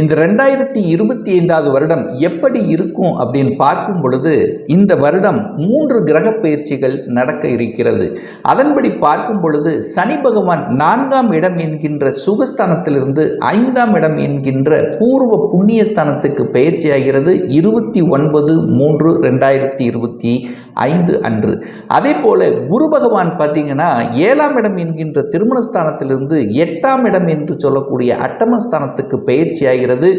இந்த ரெண்டாயிரத்தி இருபத்தி ஐந்தாவது வருடம் எப்படி இருக்கும் அப்படின்னு பார்க்கும் பொழுது இந்த வருடம் மூன்று கிரக பயிற்சிகள் நடக்க இருக்கிறது. அதன்படி பார்க்கும் பொழுது சனி பகவான் நான்காம் இடம் என்கின்ற சுகஸ்தானத்திலிருந்து ஐந்தாம் இடம் என்கின்ற பூர்வ புண்ணிய ஸ்தானத்துக்கு பயிற்சியாகிறது இருபத்தி ஒன்பது மூன்று ரெண்டாயிரத்தி இருபத்தி ஐந்து அன்று. அதே போல குரு பகவான் பார்த்தீங்கன்னா ஏழாம் இடம் என்கின்ற திருமணஸ்தானத்திலிருந்து எட்டாம் இடம் என்று சொல்லக்கூடிய அட்டமஸ்தானத்துக்கு பயிற்சியாகிறது. அடைகிறது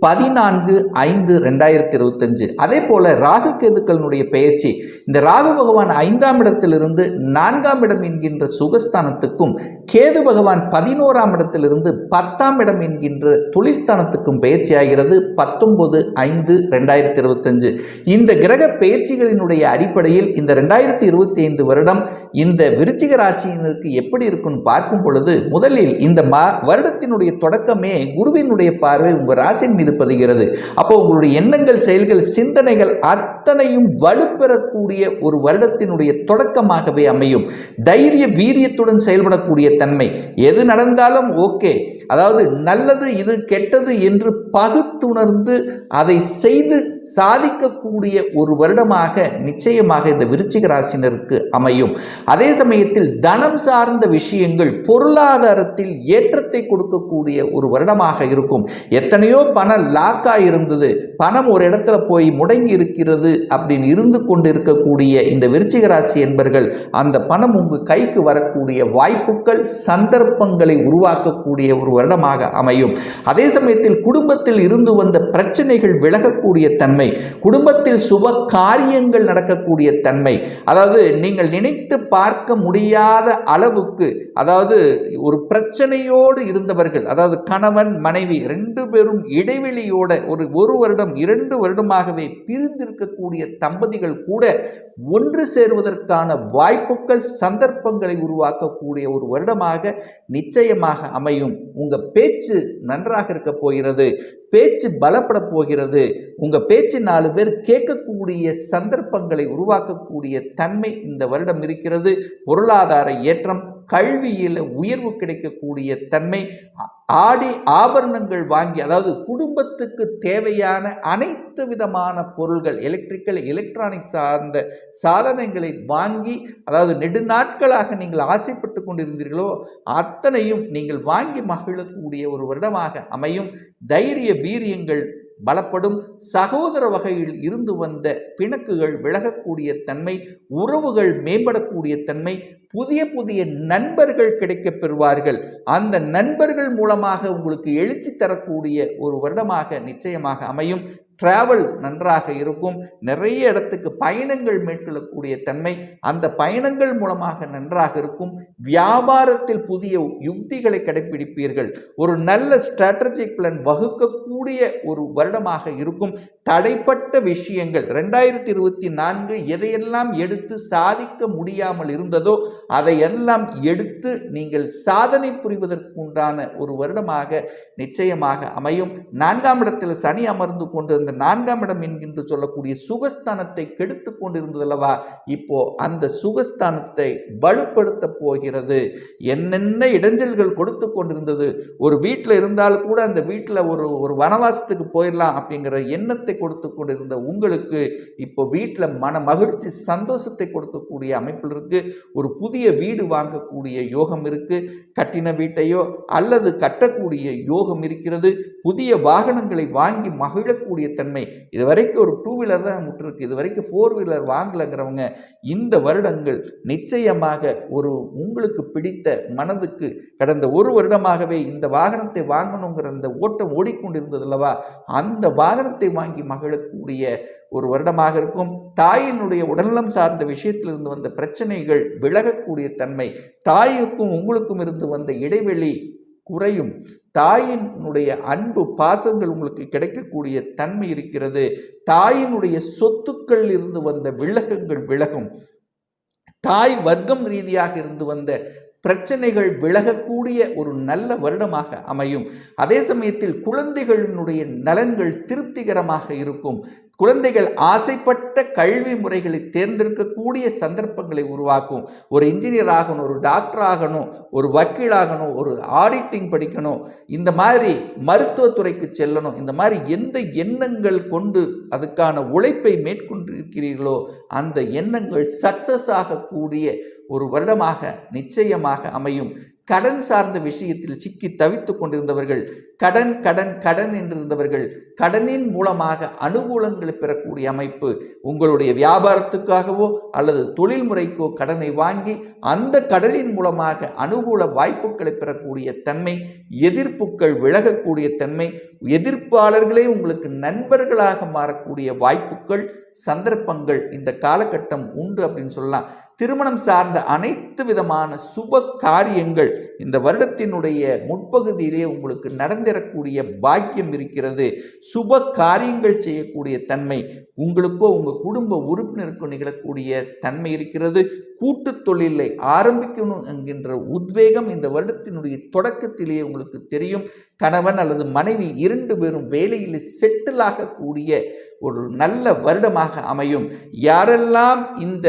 பதினான்கு ஐந்து ரெண்டாயிரத்தி இருபத்தஞ்சு. அதே போல ராகு கேதுக்களினுடைய பெயர்ச்சி இந்த ராகு பகவான் ஐந்தாம் இடத்திலிருந்து நான்காம் இடம் என்கின்ற சுகஸ்தானத்துக்கும் கேது பகவான் பதினோராம் இடத்திலிருந்து பத்தாம் இடம் என்கின்ற தொழில்ஸ்தானத்துக்கும் பயிற்சி ஆகிறது பத்தொன்பது ஐந்து ரெண்டாயிரத்தி இருபத்தஞ்சு. இந்த கிரக பயிற்சிகளினுடைய அடிப்படையில் இந்த ரெண்டாயிரத்தி இருபத்தி ஐந்து வருடம் இந்த விருச்சிக ராசியினருக்கு எப்படி இருக்குன்னு பார்க்கும் பொழுது முதலில் இந்த மா வருடத்தினுடைய தொடக்கமே குருவினுடைய பார்வை உங்கள் ராசியின் மீது பதிகிறது. அப்போ உங்களுடைய எண்ணங்கள் செயல்கள் சிந்தனைகள் அத்தனையும் வலுப்பெறக்கூடிய ஒரு வருடத்தினுடைய தொடக்கமாகவே அமையும். தைரிய வீரியத்துடன் செயல்படக்கூடிய தன்மை. எது நடந்தாலும் ஓகே. அதாவது நல்லது இது கெட்டது என்று பகுத்துணர்ந்து அதை செய்து சாதிக்கக்கூடிய ஒரு வருடமாக நிச்சயமாக இந்த விருச்சிக ராசினருக்கு அமையும். அதே சமயத்தில் தனம் சார்ந்த விஷயங்கள் பொருளாதாரத்தில் ஏற்றத்தை கொடுக்கக்கூடிய ஒரு வருடமாக இருக்கும். எத்தனையோ பணம் லாக்கா இருந்தது. பணம் ஒரு இடத்துல போய் முடங்கி இருக்கிறது அப்படின்னு இருந்து கொண்டு இருக்கக்கூடிய இந்த விருச்சிக ராசி என்பர்கள் அந்த பணம் உங்கள் கைக்கு வரக்கூடிய வாய்ப்புகள் சந்தர்ப்பங்களை உருவாக்கக்கூடிய ஒரு வருடமாக அமையும். அதே சமயத்தில் குடும்பத்தில் இருந்து வந்த பிரச்சனைகள் விலகக்கூடிய தன்மை குடும்பத்தில் சுப காரியங்கள் நடக்கக்கூடிய தன்மை அதாவது நீங்கள் நினைத்து பார்க்க முடியாத அளவுக்கு அதாவது ஒரு பிரச்சனையோடு இருந்தவர்கள் அதாவது கணவன் மனைவி ரெண்டு பேரும் இடைவெளியோட ஒரு ஒரு வருடம் இரண்டு வருடமாகவே பிரிந்திருக்கக்கூடிய தம்பதிகள் கூட ஒன்று சேருவதற்கான வாய்ப்புகள் சந்தர்ப்பங்களை உருவாக்கக்கூடிய ஒரு வருடமாக நிச்சயமாக அமையும். உங்கள் பேச்சு நன்றாக இருக்க போகிறது பேச்சு பலப்பட போகிறது உங்கள் பேச்சு நாலு பேர் கேட்கக்கூடிய சந்தர்ப்பங்களை உருவாக்கக்கூடிய தன்மை இந்த வருடம் இருக்கிறது பொருளாதார ஏற்றம் கல்வியில் உயர்வு கிடைக்கக்கூடிய தன்மை ஆடி ஆபரணங்கள் வாங்கி அதாவது குடும்பத்துக்கு தேவையான அனைத்து விதமான பொருள்கள் எலக்ட்ரிக்கல் எலக்ட்ரானிக் சார்ந்த சாதனங்களை வாங்கி அதாவது நெடுநாட்களாக நீங்கள் ஆசைப்பட்டு கொண்டிருந்தீர்களோ அத்தனையும் நீங்கள் வாங்கி மகிழக்கூடிய ஒரு வருடமாக அமையும். தைரிய வீரியங்கள் பலப்படும் சகோதர வகையில் இருந்து வந்த பிணக்குகள் விலகக்கூடிய தன்மை உறவுகள் மேம்படக்கூடிய தன்மை புதிய புதிய நண்பர்கள் கிடைக்கப் பெறுவார்கள். அந்த நண்பர்கள் மூலமாக உங்களுக்கு எழுச்சி தரக்கூடிய ஒரு வருடமாக நிச்சயமாக அமையும். டிராவல் நன்றாக இருக்கும். நிறைய இடத்துக்கு பயணங்கள் மேற்கொள்ளக்கூடிய தன்மை அந்த பயணங்கள் மூலமாக நன்றாக இருக்கும். வியாபாரத்தில் புதிய யுக்திகளை கடைபிடிப்பீர்கள் ஒரு நல்ல ஸ்ட்ராட்டஜிக் பிளான் வகுக்கக்கூடிய ஒரு வருடமாக இருக்கும். தடைப்பட்ட விஷயங்கள் ரெண்டாயிரத்தி இருபத்தி நான்கு எதையெல்லாம் எடுத்து சாதிக்க முடியாமல் இருந்ததோ அதையெல்லாம் எடுத்து நீங்கள் சாதனை புரிவதற்கு உண்டான ஒரு வருடமாக நிச்சயமாக அமையும். நான்காம் இடத்தில் சனி அமர்ந்து கொண்டு இந்த நான்காம் இடம் என்கின்ற சொல்லக்கூடிய சுகஸ்தானத்தை கெடுத்து கொண்டிருந்ததல்லவா? இப்போ அந்த சுகஸ்தானத்தை வலுப்படுத்த போகிறது. என்னென்ன இடைஞ்சல்கள் கொடுத்து கொண்டிருந்தது? ஒரு வீட்டில் இருந்தாலும் கூட அந்த வீட்டில் ஒரு ஒரு வனவாசத்துக்கு போயிடலாம் அப்படிங்கிற எண்ணத்தை கொடுத்து கொண்டிருந்த உங்களுக்கு இப்போ வீட்டில் மன மகிழ்ச்சி சந்தோஷத்தை கொடுக்கக்கூடிய அமைப்பில் இருக்கு. ஒரு புதிய வீடு வாங்கக்கூடிய யோகம் இருக்கு. கட்டின வீட்டையோ அல்லது கட்டக்கூடிய யோகம் இருக்கிறது. புதிய வாகனங்களை வாங்கி மகிழக்கூடிய தன்மை இது வரைக்கும் ஒரு டூ வீலர் தான் விட்டுருக்கு இது வரைக்கும் ஃபோர் வீலர் வாங்கலைங்கிறவங்க இந்த வருடங்கள் நிச்சயமாக ஒரு உங்களுக்கு பிடித்த மனதுக்கு கடந்த ஒரு வருடமாகவே இந்த வாகனத்தை வாங்கணுங்கிற அந்த ஓட்டம் ஓடிக்கொண்டிருந்தது அல்லவா அந்த வாகனத்தை வாங்கி மகிழக்கூடிய ஒரு வருடமாக இருக்கும். தாயினுடைய உடல்நலம் சார்ந்த விஷயத்திலிருந்து வந்த பிரச்சனைகள் விலகக்கூடிய தன்மை தாயுக்கும் உங்களுக்கும் இருந்து வந்த இடைவெளி குறையும். தாயினுடைய அன்பு பாசங்கள் உங்களுக்கு கிடைக்கக்கூடிய தன்மை இருக்கிறது. தாயினுடைய சொத்துக்கள் இருந்து வந்த விலகங்கள் விலகும். தாய் வர்க்கம் ரீதியாக இருந்து வந்த பிரச்சனைகள் விலகக்கூடிய ஒரு நல்ல வருடமாக அமையும். அதே சமயத்தில் குழந்தைகளினுடைய நலன்கள் திருப்திகரமாக இருக்கும். குழந்தைகள் ஆசைப்பட்ட கல்வி முறைகளை தேர்ந்தெடுக்கக்கூடிய சந்தர்ப்பங்களை உருவாக்கும். ஒரு இன்ஜினியர் ஆகணும் ஒரு டாக்டர் ஆகணும் ஒரு வக்கீலாகணும் ஒரு ஆடிட்டிங் படிக்கணும். இந்த மாதிரி மருத்துவத்துறைக்கு செல்லணும். இந்த மாதிரி எந்த எண்ணங்கள் கொண்டு அதுக்கான உழைப்பை மேற்கொண்டிருக்கிறீர்களோ அந்த எண்ணங்கள் சக்சஸ் ஆகக்கூடிய ஒரு வருடமாக நிச்சயமாக அமையும். கடன் சார்ந்த விஷயத்தில் சிக்கி தவித்துக் கொண்டிருந்தவர்கள் கடன் கடன் கடன் என்றிருந்தவர்கள் கடனின் மூலமாக அனுகூலங்களை பெறக்கூடிய அமைப்பு உங்களுடைய வியாபாரத்துக்காகவோ அல்லது தொழில் முறைக்கோ கடனை வாங்கி அந்த கடனின் மூலமாக அனுகூல வாய்ப்புகளை பெறக்கூடிய தன்மை எதிர்ப்புகள் விலகக்கூடிய தன்மை எதிர்ப்பாளர்களே உங்களுக்கு நண்பர்களாக மாறக்கூடிய வாய்ப்புகள் சந்தர்ப்பங்கள் இந்த காலகட்டம் உண்டு அப்படின்னு சொல்லலாம். திருமணம் சார்ந்த அனைத்து விதமான சுப காரியங்கள் இந்த வருடத்தினுடைய முற்பகுதியிலே உங்களுக்கு நடந்திடக்கூடிய பாக்கியம் இருக்கிறது. சுப காரியங்கள் செய்யக்கூடிய தன்மை உங்களுக்கோ உங்கள் குடும்ப உறுப்பினருக்கோ நிகழக்கூடிய தன்மை இருக்கிறது. கூட்டு தொழிலை ஆரம்பிக்கணும் என்கின்ற உத்வேகம் இந்த வருடத்தினுடைய தொடக்கத்திலேயே உங்களுக்கு தெரியும். கணவன் அல்லது மனைவி இரண்டு பேரும் வேலையில் செட்டில் ஆகக்கூடிய ஒரு நல்ல வருடமாக அமையும். யாரெல்லாம் இந்த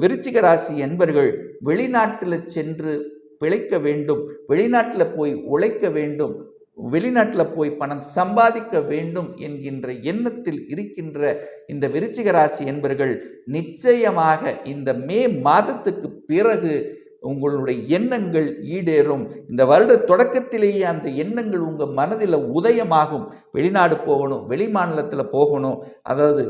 விருச்சிக ராசி என்பர்கள் வெளிநாட்டில் சென்று பிழைக்க வேண்டும் வெளிநாட்டில் போய் உழைக்க வேண்டும் வெளிநாட்டில் போய் பணம் சம்பாதிக்க வேண்டும் என்கின்ற எண்ணத்தில் இருக்கின்ற இந்த விருச்சிக ராசி என்பர்கள் நிச்சயமாக இந்த மே மாதத்துக்கு பிறகு உங்களுடைய எண்ணங்கள் ஈடேறும். இந்த வருட தொடக்கத்திலேயே அந்த எண்ணங்கள் உங்கள் மனதில் உதயமாகும். வெளிநாடு போகணும் வெளி மாநிலத்தில் போகணும் அதாவது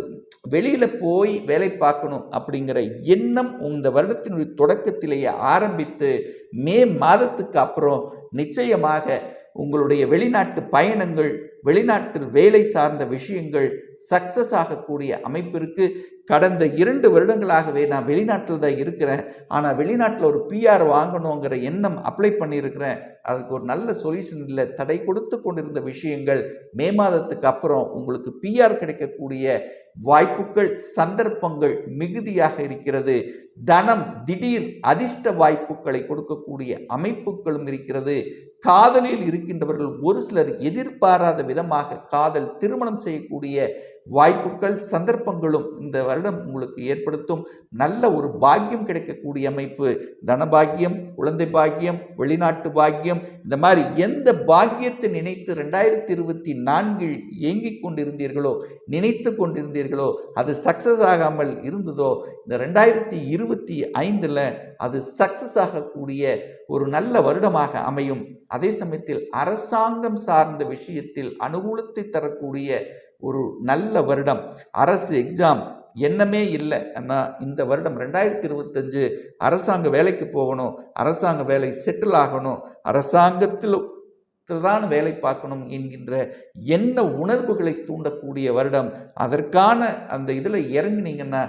வெளியில் போய் வேலை பார்க்கணும் அப்படிங்கிற எண்ணம் இந்த வருடத்தினுடைய தொடக்கத்திலேயே ஆரம்பித்து மே மாதத்துக்கு அப்புறம் நிச்சயமாக உங்களுடைய வெளிநாட்டு பயணங்கள் வெளிநாட்டு வேலை சார்ந்த விஷயங்கள் சக்சஸ் ஆகக்கூடிய அமைப்பிற்கு கடந்த இரண்டு வருடங்களாகவே நான் வெளிநாட்டில் தான் இருக்கிறேன். ஆனால் வெளிநாட்டில் ஒரு பிஆர் வாங்கணுங்கிற எண்ணம் அப்ளை பண்ணியிருக்கிறேன். அதுக்கு ஒரு நல்ல சொல்யூஷன் இல்லை. தடை கொடுத்து கொண்டிருந்த விஷயங்கள் மே மாதத்துக்கு அப்புறம் உங்களுக்கு பிஆர் கிடைக்கக்கூடிய வாய்ப்புகள் சந்தர்ப்பங்கள் மிகுதியாக இருக்கிறது. தனம் திடீர் அதிர்ஷ்ட வாய்ப்புகளை கொடுக்கக்கூடிய அமைப்புகளும் இருக்கிறது. காதலில் இருக்கின்றவர்கள் ஒரு சிலர் எதிர்பாராத விதமாக காதல் திருமணம் செய்யக்கூடிய வாய்ப்புகள் சந்தர்ப்பங்களும் இந்த வருடம் உங்களுக்கு ஏற்படுத்தும். நல்ல ஒரு பாக்கியம் கிடைக்கக்கூடிய அமைப்பு. தனபாக்கியம் குழந்தை பாக்கியம் வெளிநாட்டு பாக்கியம். இந்த மாதிரி எந்த பாக்கியத்தை நினைத்து ரெண்டாயிரத்தி இருபத்தி நான்கில் இயங்கிக் கொண்டிருந்தீர்களோ நினைத்து கொண்டிருந்தீர்களோ அது சக்சஸ் ஆகாமல் இருந்ததோ இந்த ரெண்டாயிரத்தி இருபத்தி ஐந்தில் அது சக்சஸ் ஆகக்கூடிய ஒரு நல்ல வருடமாக அமையும். அதே சமயத்தில் அரசாங்கம் சார்ந்த விஷயத்தில் அனுகூலத்தை தரக்கூடிய ஒரு நல்ல வருடம். அரசு எக்ஸாம் எண்ணமே இல்லை. ஆனால் இந்த வருடம் ரெண்டாயிரத்தி இருபத்தஞ்சு அரசாங்க வேலைக்கு போகணும் அரசாங்க வேலை செட்டில் ஆகணும் அரசாங்கத்தில் தான் வேலை பார்க்கணும் என்கின்ற என்ன உணர்வுகளை தூண்டக்கூடிய வருடம். அதற்கான அந்த இதில் இறங்கினீங்கன்னா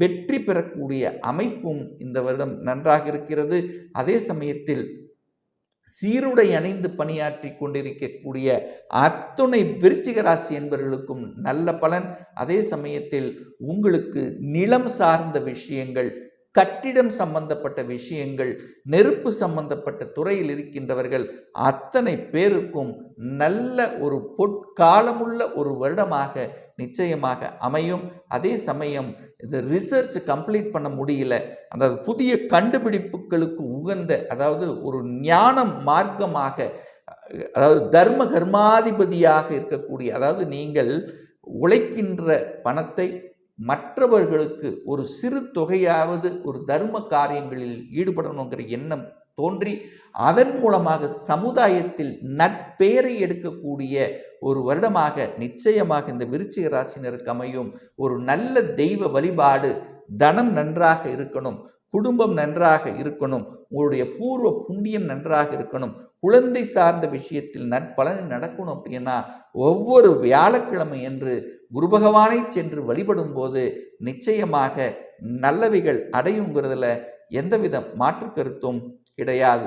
வெற்றி பெறக்கூடிய அமைப்பும் இந்த வருடம் நன்றாக இருக்கிறது. அதே சமயத்தில் சீருடை அணிந்து பணியாற்றி கொண்டிருக்கக்கூடிய அத்துணை விருச்சிக ராசி என்பவர்களுக்கும் நல்ல பலன். அதே சமயத்தில் உங்களுக்கு நிலம் சார்ந்த விஷயங்கள் கட்டிடம் சம்பந்தப்பட்ட விஷயங்கள் நெருப்பு சம்பந்தப்பட்ட துறையில் இருக்கின்றவர்கள் அத்தனை பேருக்கும் நல்ல ஒரு பொற்காலமுள்ள ஒரு வருடமாக நிச்சயமாக அமையும். அதே சமயம் இது ரிசர்ச் கம்ப்ளீட் பண்ண முடியல. அதாவது புதிய கண்டுபிடிப்புகளுக்கு உகந்த அதாவது ஒரு ஞானம் மார்க்கமாக அதாவது தர்ம கர்மாதிபதியாக இருக்கக்கூடிய அதாவது நீங்கள் உழைக்கின்ற பணத்தை மற்றவர்களுக்கு ஒரு சிறு தொகையாவது ஒரு தர்ம காரியங்களில் ஈடுபடணுங்கிற எண்ணம் தோன்றி அதன் மூலமாக சமுதாயத்தில் நட்பெயரை எடுக்கக்கூடிய ஒரு வருடமாக நிச்சயமாக இந்த விருச்சிக ராசினருக்கு அமையும் ஒரு நல்ல தெய்வ வழிபாடு தனம் நன்றாக இருக்கணும். குடும்பம் நன்றாக இருக்கணும். உங்களுடைய பூர்வ புண்ணியம் நன்றாக இருக்கணும். குழந்தை சார்ந்த விஷயத்தில் நற்பலன் நடக்கணும் அப்படின்னா ஒவ்வொரு வியாழக்கிழமை என்று குரு பகவானை சென்று வழிபடும் போது நிச்சயமாக நல்லவைகள் அடையுங்கிறதுல எந்தவித மாற்று கருத்தும் கிடையாது.